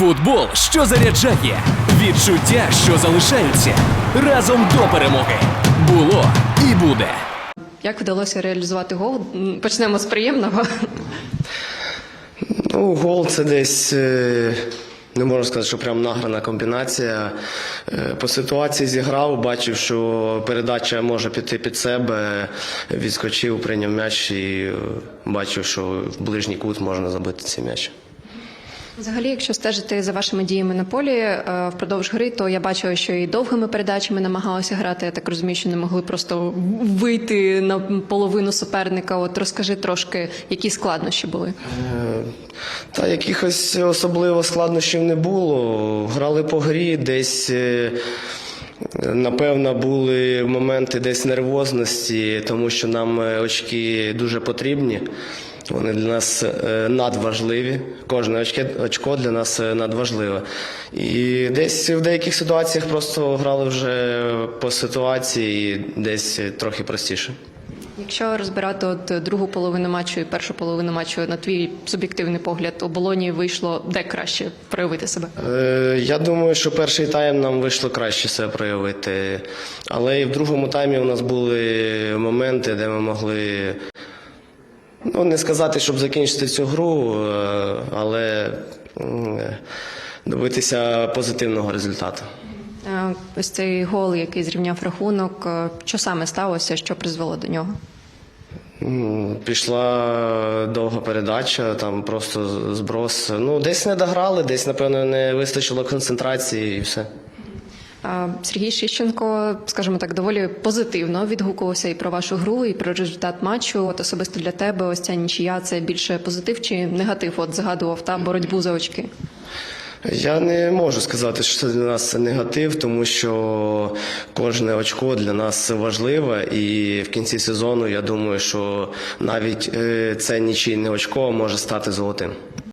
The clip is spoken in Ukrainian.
Футбол, що заряджає, відчуття, що залишаються разом до перемоги. Було і буде. Як вдалося реалізувати гол? Почнемо з приємного. Ну, гол це десь. е, Не можна сказати, що прям награна комбінація. Е, По ситуації зіграв, бачив, що передача може піти під себе. Відскочив, прийняв м'яч і е, бачив, що в ближній кут можна забити цей м'яч. Взагалі, якщо стежити за вашими діями на полі е, впродовж гри, то я бачила, що і довгими передачами намагалися грати. Я так розумію, що не могли просто вийти на половину суперника. От розкажи трошки, які складнощі були. Е, Та якихось особливо складнощів не було. Грали по грі, десь. е, Напевно, були моменти десь нервозності, тому що нам очки дуже потрібні. Вони для нас е, надважливі. Кожне очко для нас е, надважливе. І десь в деяких ситуаціях просто грали вже по ситуації, десь трохи простіше. Якщо розбирати от другу половину матчу і першу половину матчу, на твій суб'єктивний погляд, у болоні вийшло де краще проявити себе. Е, Я думаю, що перший тайм нам вийшло краще себе проявити. Але і в другому таймі у нас були моменти, де ми могли ну, не сказати, щоб закінчити цю гру, е, але е, добитися позитивного результату. Е, Ось цей гол, який зрівняв рахунок, що саме сталося, що призвело до нього? Пішла довга передача, там просто зброс. Ну, десь не дограли, десь, напевно, не вистачило концентрації і все. Сергій Шищенко, скажімо так, доволі позитивно відгукувався і про вашу гру, і про результат матчу. От особисто для тебе ось ця нічия це більше позитив чи негатив? От згадував та боротьбу за очки. Я не можу сказати, що це для нас негатив, тому що кожне очко для нас важливе, і в кінці сезону я думаю, що навіть е, це нічийне очко може стати золотим.